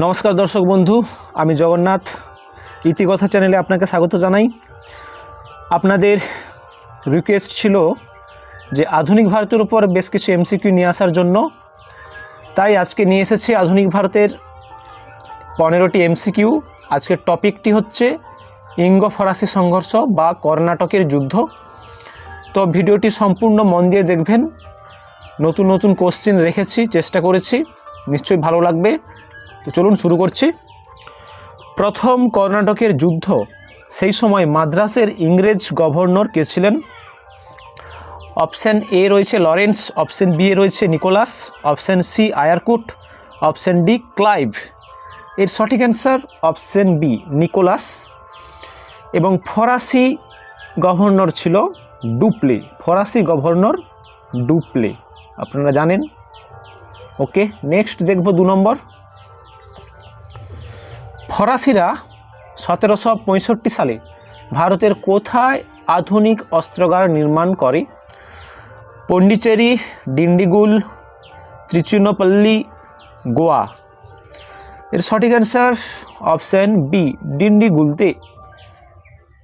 নমস্কার দর্শক বন্ধু, আমি জগন্নাথ। ইতিকথা চ্যানেলে আপনাকে স্বাগত জানাই। আপনাদের রিকোয়েস্ট ছিল যে আধুনিক ভারতের উপর বেশ কিছু এমসিকিউ নিয়ে আসার জন্য। তাই আজকে নিয়ে এসেছি আধুনিক ভারতের পনেরোটি এমসিকিউ আজকের টপিকটি হচ্ছে ইঙ্গ ফরাসি সংঘর্ষ বা কর্ণাটকের যুদ্ধ। তো ভিডিওটি সম্পূর্ণ মন দিয়ে দেখবেন। নতুন নতুন কোশ্চেন রেখেছি, চেষ্টা করেছি। নিশ্চয়ই ভালো লাগবে। তো চলুন শুরু করছি। প্রথম কর্ণাটকের যুদ্ধ। সেই সময় মাদ্রাসের ইংরেজ গভর্নর কে ছিলেন? অপশান এ রয়েছে লরেন্স, অপশান বি এ রয়েছে Nicholas, option C Eyre Coote, option D Clive. এর সঠিক অ্যান্সার অপশান বি, নিকোলাস। এবং ফরাসি গভর্নর ছিল ডুপ্লে। ফরাসি গভর্নর ডুপ্লে। আপনারা জানেন? ওকে, নেক্সট দেখব দু নম্বর। ফরাসিরা সতেরোশো পঁয়ষট্টি সালে ভারতের কোথায় আধুনিক অস্ত্রগার নির্মাণ করে? পণ্ডিচেরি ডিন্ডিগুল, ত্রিচুনপল্লী, গোয়া। এর সঠিক অ্যান্সার অপশান বি ডিন্ডিগুলতে।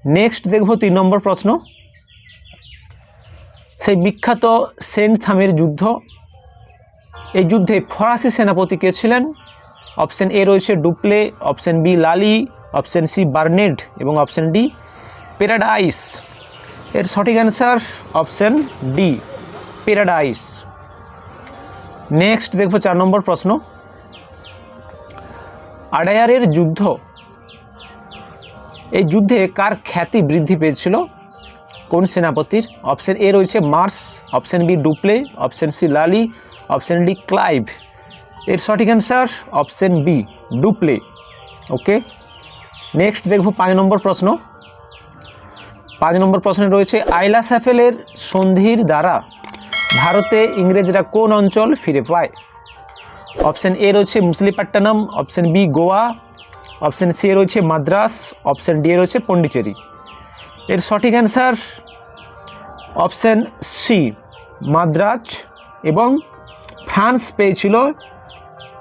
নেক্সট দেখব তিন নম্বর প্রশ্ন। সেই বিখ্যাত সেন্ট থামের যুদ্ধ। এই যুদ্ধে ফরাসি সেনাপতি কে ছিলেন? অপশান এ রয়েছে Dupleix, option B Lally, option C Bernard এবং অপশান ডি প্যারাডাইস এর সঠিক answer option D Paradise next দেখব চার নম্বর প্রশ্ন। আডায়ারের যুদ্ধ। এই যুদ্ধে কার খ্যাতি বৃদ্ধি পেয়েছিল? কোন সেনাপতির? অপশান এ রয়েছে Mars, option B Dupleix, option C Lally, option D Clive. এর সঠিক answer option B Dupleix okay next দেখব পাঁচ নম্বর প্রশ্ন। পাঁচ নম্বর প্রশ্নে রয়েছে আইলা স্যাফেলের সন্ধির দ্বারা ভারতে ইংরেজরা কোন অঞ্চল ফিরে পায়? অপশান এ রয়েছে Masulipatnam option B Goa option C রয়েছে মাদ্রাস অপশান ডি রয়েছে পন্ডিচেরি। এর সঠিক অ্যান্সার অপশান সি মাদ্রাজ এবং ফ্রান্স পেয়েছিল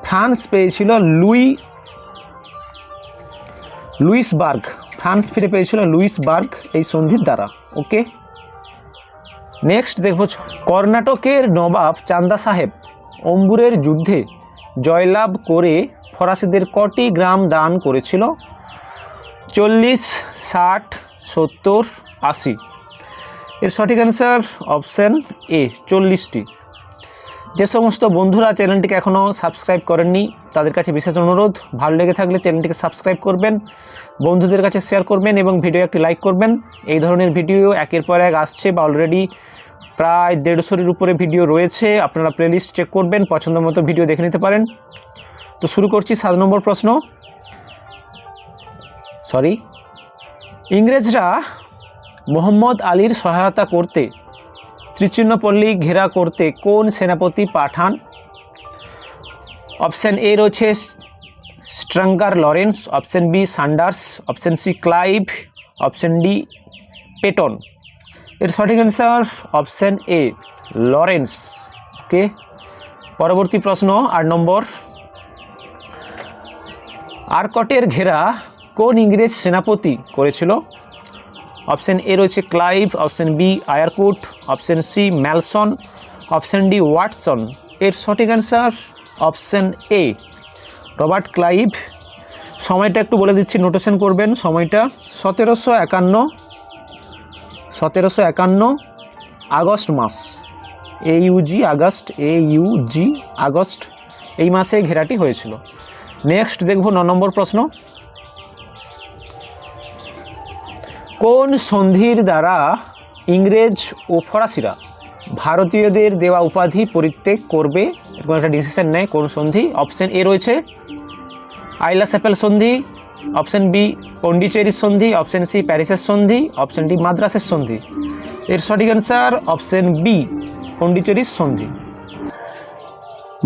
ফ্রান্স পেয়েছিল লুই লুইসবার্গ। ফ্রান্স ফিরে পেয়েছিল লুইসবার্গ এই সন্ধির দ্বারা। ওকে? নেক্সট দেখব কর্ণাটকের নবাব চান্দা সাহেব অম্বুরের যুদ্ধে জয়লাভ করে ফরাসিদের কটি গ্রাম দান করেছিল। চল্লিশ, ষাট, সত্তর, আশি। এর সঠিক অ্যান্সার অপশান এ চল্লিশটি। যে সমস্ত বন্ধুরা চ্যানেলটিকে এখনও সাবস্ক্রাইব করেননি, তাদের কাছে বিশেষ অনুরোধ, ভালো লেগে থাকলে চ্যানেলটিকে সাবস্ক্রাইব করবেন, বন্ধুদের কাছে শেয়ার করবেন এবং ভিডিও একটি লাইক করবেন। এই ধরনের ভিডিও একের পর এক আসছে বা অলরেডি প্রায় দেড়শোর উপরে ভিডিও রয়েছে, আপনারা প্লেলিস্ট চেক করবেন পছন্দ মতো ভিডিও দেখে নিতে পারেন। তো শুরু করছি সাত নম্বর প্রশ্ন। সরি ইংরেজরা মোহাম্মদ আলীর সহায়তা করতে ত্রিচিহ্নপল্লী ঘেরা করতে কোন সেনাপতি পাঠান? অপশান এ রয়েছে Stringer Lawrence, option B Saunders, option C Clive, option D Peyton. এর সঠিক answer option A, Lawrence. Okay? পরবর্তী প্রশ্ন, আট নম্বর। আরকটের ঘেরা কোন ইংরেজ সেনাপতি করেছিল? অপশান এ রয়েছে Clive, option B Eyre Coote, option C Malleson, option D Watson. এর সঠিক answer option A. Robert Clive. সময়টা একটু বলে দিচ্ছি, নোটেশন করবেন। সময়টা সতেরোশো একান্ন সতেরোশো একান্ন August mass. A U G August, A U G August, এই মাসে ঘেরাটি হয়েছিল। নেক্সট দেখব ন নম্বর প্রশ্ন। কোন সন্ধির দ্বারা ইংরেজ ও ফরাসিরা ভারতীয়দের দেওয়া উপাধি পরিত্যাগ করবে? এরকম একটা ডিসিশন নেয় কোন সন্ধি। অপশন এ রয়েছে। আইলা স্যাপেল সন্ধি। অপশন বি পন্ডিচেরির সন্ধি। অপশন সি প্যারিসের সন্ধি। অপশন ডি মাদ্রাসের সন্ধি। এর সঠিক অ্যান্সার অপশন বি পন্ডিচেরির সন্ধি।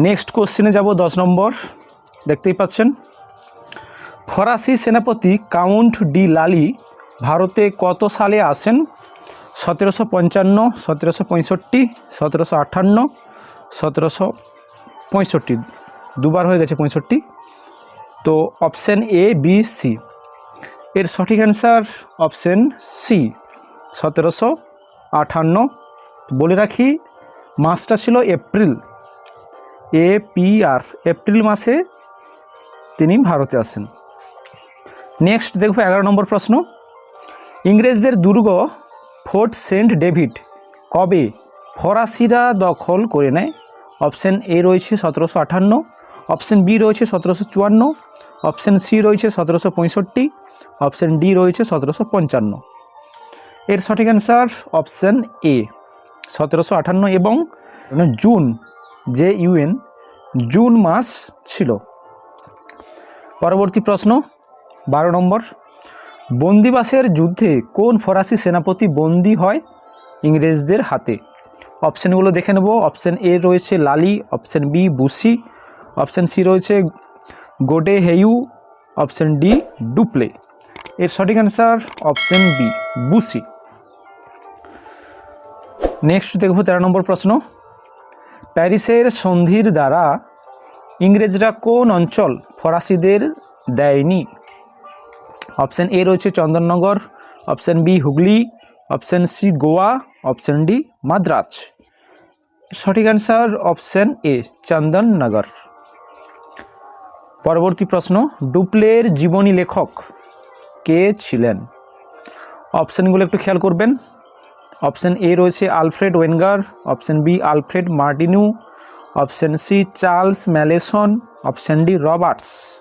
নেক্সট কোশ্চেনে যাব দশ নম্বর। দেখতেই পাচ্ছেন। ফরাসি সেনাপতি কাউন্ট ডি লালি ভারতে কত সালে আসেন? সতেরোশো পঞ্চান্ন, সতেরোশো পঁয়ষট্টি, সতেরোশো আটান্ন সতেরোশো পঁয়ষট্টি। দুবার হয়ে গেছে পঁয়ষট্টি। তো অপশান এ বি সি এর সঠিক অ্যান্সার অপশান সি সতেরোশো আঠান্ন। বলে রাখি, মাসটা ছিল April. A P R April মাসে তিনি ভারতে আসেন। নেক্সট দেখব এগারো নম্বর প্রশ্ন। ইংরেজদের দুর্গ ফোর্ট সেন্ট ডেভিড। কবে ফরাসিরা দখল করে নেয়? অপশান এ রয়েছে সতেরোশো আটান্ন অপশান বি রয়েছে সতেরোশো চুয়ান্ন, অপশান সি রয়েছে সতেরোশো পঁয়ষট্টি, অপশান ডি রয়েছে সতেরোশো পঞ্চান্ন। এর সঠিক অ্যান্সার অপশান এ, সতেরোশো আটান্ন এবং June, J U N June মাস ছিল। পরবর্তী প্রশ্ন, বারো নম্বর। বন্দিবাসের যুদ্ধে কোন ফরাসি সেনাপতি বন্দী হয়? ইংরেজদের হাতে। অপশানগুলো দেখে নেব। অপশান এ রয়েছে Lally, option B Bussy, option C রয়েছে Godeheu, option D Dupleix. এর সঠিক answer option B, Bussy. Next দেখব তেরো নম্বর প্রশ্ন। প্যারিসের সন্ধির দ্বারা ইংরেজরা কোন অঞ্চল ফরাসিদের দেয়নি? অপশান এ রয়েছে Chandannagar, option B Hooghly, option C Goa, option D Madras. সঠিক অ্যান্সার অপশান এ, চন্দননগর। পরবর্তী প্রশ্ন, ডুপ্লের জীবনী লেখক কে ছিলেন? অপশানগুলো একটু খেয়াল করবেন। অপশান এ রয়েছে Alfred Wenger, option B Alfred Martinu, option C Charles Malleson, option D Roberts.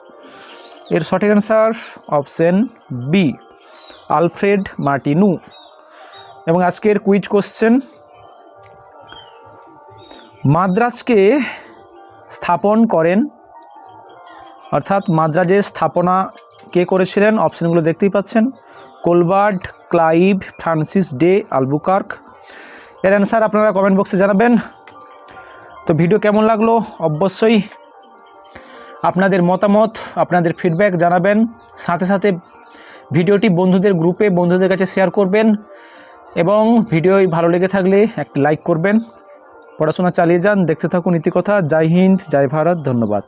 এর সঠিক answer option B Alfred Martinu. এবং আজকের কুইজ কোশ্চেন মাদ্রাজকে স্থাপন করেন, অর্থাৎ মাদ্রাজের স্থাপনা কে করেছিলেন? অপশানগুলো দেখতেই পাচ্ছেন। Colbert Clive Francis de Albuquerque. এর অ্যান্সার আপনারা কমেন্ট বক্সে জানাবেন। তো ভিডিও কেমন লাগল? অবশ্যই আপনাদের মতামত, আপনাদের ফিডব্যাক জানাবেন। সাথে সাথে ভিডিওটি বন্ধুদের গ্রুপে বন্ধুদের কাছে শেয়ার করবেন এবং ভিডিও ভালো লেগে থাকলে একটি লাইক করবেন। পড়াশোনা চালিয়ে যান, দেখতে থাকুন ইতিকথা। জয় হিন্দ, জয় ভারত, ধন্যবাদ।